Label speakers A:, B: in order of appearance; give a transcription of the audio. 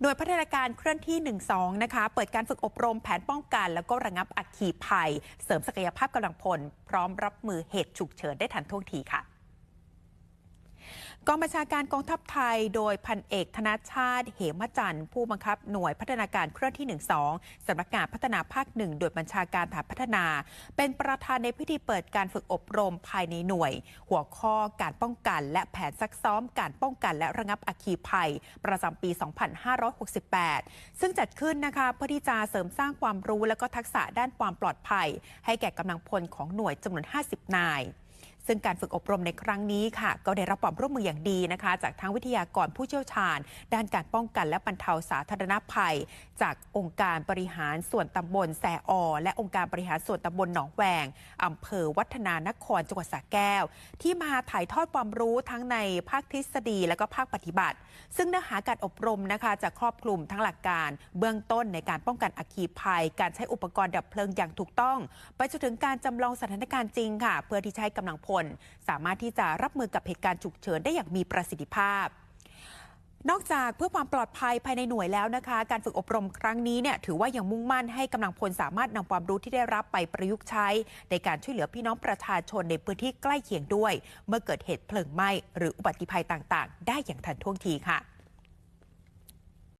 A: หน่วยพัฒนาการเคลื่อนที่ 12 นะคะ เปิดการฝึกอบรมแผนป้องกัน แล้วก็ระงับอัคคีภัย เสริมศักยภาพกำลังพล พร้อมรับมือเหตุฉุกเฉินได้ทันท่วงทีค่ะ กองบัญชาการกองทัพไทย โดยพันเอกธนชาติ เหมจันทร์ ผู้บังคับหน่วยพัฒนาการเคลื่อนที่ 12สำนักงานพัฒนาภาคหนึ่งโดยบัญชาการฐานพัฒนา เป็นประธานในพิธีเปิดการฝึกอบรมภายในหน่วย หัวข้อการป้องกัน และแผนซักซ้อมการป้องกันและระงับอัคคีภัย ประจำปี 2568 ซึ่งจัดขึ้นนะคะเพื่อที่จะเสริมสร้างความรู้และก็ทักษะด้านความปลอดภัย ให้แก่กำลังพลของหน่วยจำนวน 50 นาย ซึ่งการฝึกอบรมในครั้งนี้ค่ะ ก็ได้รับความร่วมมืออย่างดีนะคะ จากทั้งวิทยากรผู้เชี่ยวชาญ ด้านการป้องกันและบรรเทาสาธารณภัย จากองค์การบริหารส่วนตำบลแสออ และองค์การบริหารส่วนตำบลหนองแวงอำเภอวัฒนานครจังหวัดสระแก้ว ที่มาถ่ายทอดความรู้ทั้งในภาคทฤษฎีและก็ภาคปฏิบัติ ซึ่งเนื้อหาการอบรมนะคะจะครอบคลุมทั้งหลักการ เบื้องต้นในการป้องกันอัคคีภัย การใช้อุปกรณ์ดับเพลิงอย่างถูกต้อง ไปจนถึงการจำลองสถานการณ์จริงค่ะ เพื่อที่ให้กำลังพลสามารถที่จะรับมือกับเหตุการณ์ฉุกเฉินได้อย่างมีประสิทธิภาพนอกจากเพื่อความปลอดภัยภายในหน่วยแล้วนะคะ การฝึกอบรมครั้งนี้เนี่ยถือว่ายังมุ่งมั่นให้กำลังพลสามารถนำความรู้ที่ได้รับไปประยุกต์ใช้ ในการช่วยเหลือพี่น้องประชาชนในพื้นที่ใกล้เคียงด้วย เมื่อเกิดเหตุเพลิงไหม้หรืออุบัติภัยต่างๆ ได้อย่างทันท่วงทีค่ะ